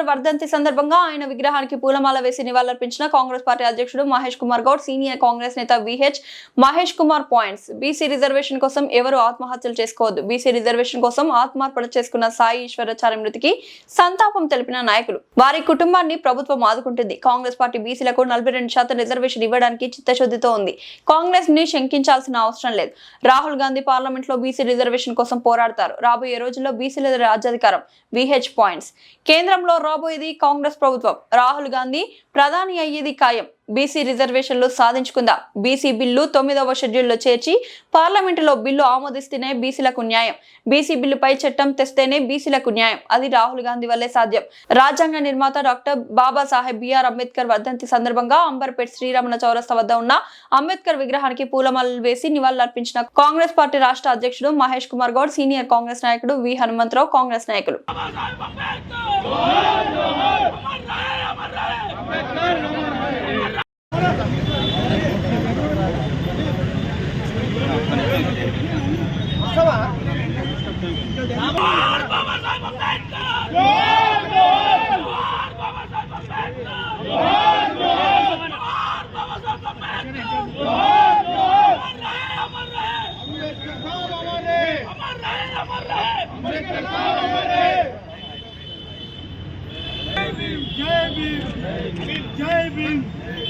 అంబేద్కర్ వర్ధంతి సందర్భంగా ఆయన విగ్రహానికి పూలమాల వేసి నివాళులర్పించిన కాంగ్రెస్ పార్టీ అధ్యక్షుడు మహేష్ కుమార్ గౌడ్ సీనియర్ కాంగ్రెస్ నేత VH Mahesh Kumar points. BC reservation కోసం ఎవరు ఆత్మహత్యలు చేసుకోవద్దు. బీసీ రిజర్వేషన్ కోసం ఆత్మార్పణ చేసుకున్న సాయి ఈశ్వరాచార్య మృతికి సంతాపం తెలిపిన నాయకులు. వారి కుటుంబాన్ని ప్రభుత్వం ఆదుకుంటుంది. కాంగ్రెస్ పార్టీ బీసీలకు నలభై రెండు శాతం రిజర్వేషన్ ఇవ్వడానికి చిత్తశుద్ధితో ఉంది. కాంగ్రెస్ని శంకించాల్సిన అవసరం లేదు. రాహుల్ గాంధీ పార్లమెంట్లో బీసీ రిజర్వేషన్ కోసం పోరాడతారు. రాబోయే రోజుల్లో బీసీల రాజ్యాధికారం. VH points. కేంద్రంలో రాబోయేది కాంగ్రెస్ ప్రభుత్వం. రాహుల్ గాంధీ ప్రధాని అయ్యేది ఖాయం. బీసీ రిజర్వేషన్లు సాధించుకుందాం బీసీ బిల్లు తొమ్మిదవ షెడ్యూల్లో చేర్చి పార్లమెంటులో బిల్లు ఆమోదిస్తేనే బీసీలకు న్యాయం బీసీ బిల్లుపై చట్టం తెస్తేనే బీసీలకు న్యాయం అది రాహుల్ గాంధీ వల్లే సాధ్యం రాజ్యాంగ నిర్మాత డాక్టర్ బాబాసాహెబ్ బిఆర్ అంబేద్కర్ వర్ధంతి సందర్భంగా అంబర్పేట్ శ్రీరమణ చౌరస్తా వద్ద ఉన్న అంబేద్కర్ విగ్రహానికి పూలమాలలు వేసి నివాళులర్పించిన కాంగ్రెస్ పార్టీ రాష్ట్ర అధ్యక్షుడు మహేష్ కుమార్ గౌడ్ సీనియర్ కాంగ్రెస్ నాయకుడు వి హనుమంతరావు కాంగ్రెస్ నాయకులు Jai Bhim! Jai Bhim!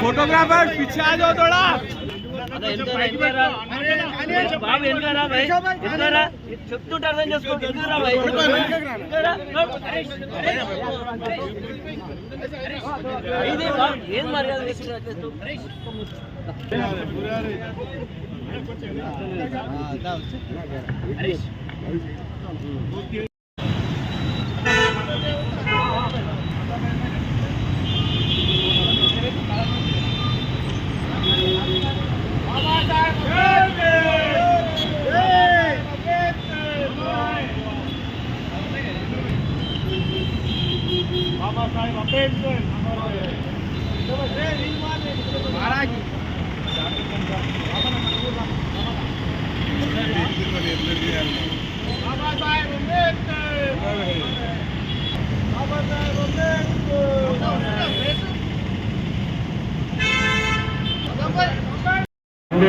Photographer पीछे आ जाओ थोड़ा బాబు ఎందుకరా భయ్ ఎందుకరా చెప్తుంటే అర్థం చేసుకో ఎందుకరా భయ్ ఎందుకురా? ఇది బాబు, ఏం మర్యాద చేస్తున్నారు?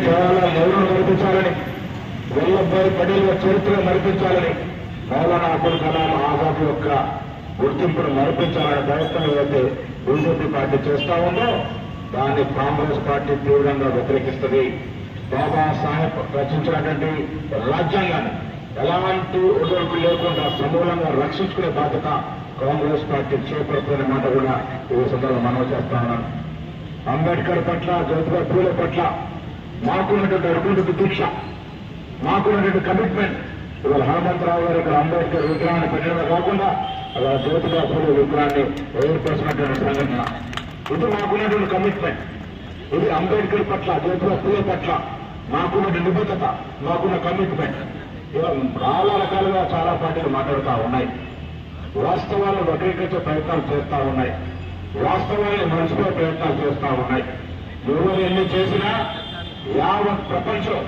అన్ని చాలా గౌరవం నడిపించాలని వల్లభాయ్ పటేల్ చరిత్ర నడిపించాలని మౌలానా అబ్దుల్ కలాం ఆజాద్ యొక్క గుర్తింపును మరిపించాలనే ప్రయత్నం ఏదైతే బీజేపీ పార్టీ చేస్తా ఉందో దాన్ని కాంగ్రెస్ పార్టీ తీవ్రంగా వ్యతిరేకిస్తుంది. బాబాసాహెబ్ రచించినటువంటి రాజ్యాంగాన్ని ఎలాంటి ఒడివడుకు లేకుండా సమూలంగా రక్షించుకునే బాధ్యత కాంగ్రెస్ పార్టీ చేపడుతున్న మాట కూడా ఈ సందర్భంగా మనవి చేస్తా ఉన్నాను. అంబేద్కర్ పట్ల జ్యోతిబా పూలే పట్ల మాకున్నటువంటి అటువంటి దీక్ష మాకున్నటువంటి కమిట్మెంట్ ఇవాళ హనుమంతరావు గారు ఇక్కడ అంబేద్కర్ విగ్రహాన్ని పెట్టడమే కాకుండా అలా జ్యోతిబా విగ్రహాన్ని ఏర్పరిచినటువంటి సంఘటన. ఇది మాకున్నటువంటి కమిట్మెంట్ ఇది అంబేద్కర్ పట్ల జ్యోతిబాబు పూలే పట్ల మాకున్నటువంటి నిబద్ధత మాకున్న కమిట్మెంట్ ఇలా చాలా రకాలుగా చాలా పార్టీలు మాట్లాడుతూ ఉన్నాయి. వాస్తవాలను వక్రీకరించే ప్రయత్నాలు చేస్తూ ఉన్నాయి. వాస్తవాన్ని మర్చిపోయే ప్రయత్నాలు చేస్తూ ఉన్నాయి. ఎవరు ఎన్ని చేసినా యావత్ ప్రపంచం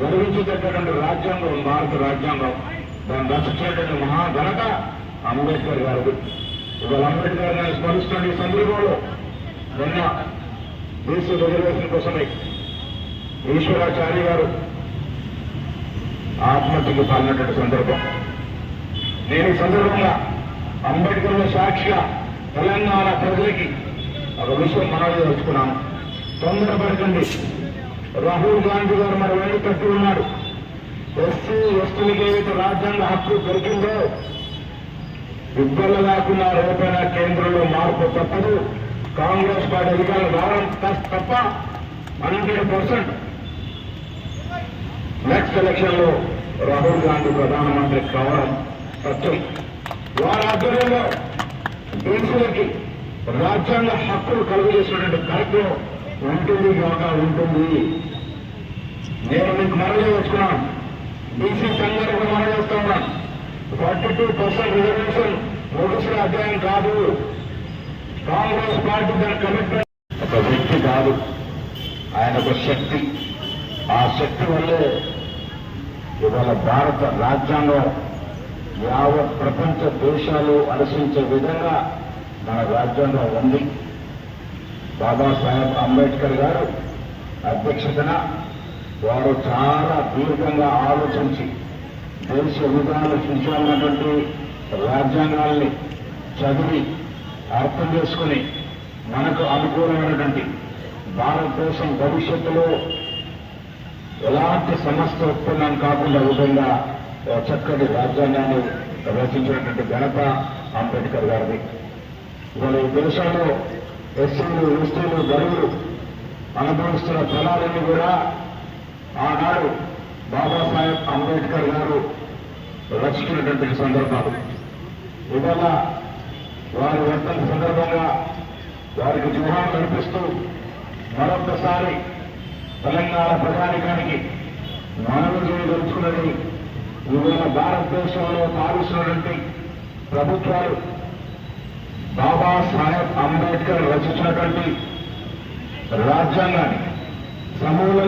గర్వించేటటువంటి రాజ్యాంగం భారత రాజ్యాంగం. దాన్ని రచించినటువంటి మహాఘనత అంబేద్కర్ గారు ఇవాళ అంబేద్కర్ గారిని స్మరిస్తున్న ఈ సందర్భంలో నిన్న బీసీ రిజర్వేషన్ కోసమే ఈశ్వరాచార్య గారు ఆత్మహత్యకు పాల్గొన్నటువంటి సందర్భం. నేను ఈ సందర్భంగా అంబేద్కర్ సాక్షిగా తెలంగాణ ప్రజలకి ఒక విషయం మనవి తెలుసుకున్నాను తొందరపడకండి. రాహుల్ గాంధీ గారు మరి వెళ్ళి ఉన్నారు. ఉన్నాడు ఎస్సీ ఎస్టీలకి ఏదైతే రాజ్యాంగ హక్కు దొరికిందో? ఇబ్బంది లేకుండా రేపైన కేంద్రంలో మార్పు తప్పదు. కాంగ్రెస్ పార్టీ అధికారులు రావడం తప్ప హండ్రెడ్ పర్సెంట్. నెక్స్ట్ ఎలక్షన్లో రాహుల్ గాంధీ ప్రధానమంత్రి కావడం సత్యం. వారి ఆధ్వర్యంలో బీసీలకి రాజ్యాంగ హక్కులు కలుగజేసినటువంటి కార్యక్రమం ఉంటుంది కాక ఉంటుంది. నేను మీకు మనవి చేసుకున్నాను బీసీ సంఘానికి కూడా మనవి చేస్తా ఫార్టీ టూ పర్సెంట్ రిజర్వేషన్ నోటీసుల అధ్యాయం కాదు. కాంగ్రెస్ పార్టీ దాని కమిట్మెంట్ ఒక వ్యక్తి కాదు. ఆయన ఒక శక్తి. ఆ శక్తి వల్లే ఇవాళ భారత రాజ్యాంగం యావత్ ప్రపంచ దేశాలు అనుసరించే విధంగా మన రాజ్యాంగం ఉంది. బాబాసాహెబ్ అంబేద్కర్ గారు అధ్యక్షతన వారు చాలా దీర్ఘంగా ఆలోచించి దేశ విధానాలు సృష్టించాలన్నటువంటి రాజ్యాంగాల్ని చదివి అర్థం చేసుకుని మనకు అనుకూలమైనటువంటి భారతదేశం భవిష్యత్తులో ఎలాంటి సమస్య ఉత్పన్నం కాకుండా విధంగా చక్కటి రాజ్యాంగాన్ని రచించినటువంటి ఘనత అంబేద్కర్ గారిది. ఇవాళ ఈ దేశంలో ఎస్సీలు ఎస్టీలు బరువులు అనుభవిస్తున్న ఫలాలన్నీ కూడా ఆనాడు బాబాసాహెబ్ అంబేద్కర్ గారు రచించినటువంటి సందర్భాలు. ఇవాళ వారి వర్తన సందర్భంగా వారికి జుహాలు కనిపిస్తూ మరొకసారి తెలంగాణ ప్రజానికానికి మనవి చేయదలుచుకున్నది ఇవాళ భారతదేశంలో పాలిస్తున్నటువంటి ప్రభుత్వాలు బాబాసాహెబ్ అంబేద్కర్ రచించినటువంటి రాజ్యాంగాన్ని సమూలంగా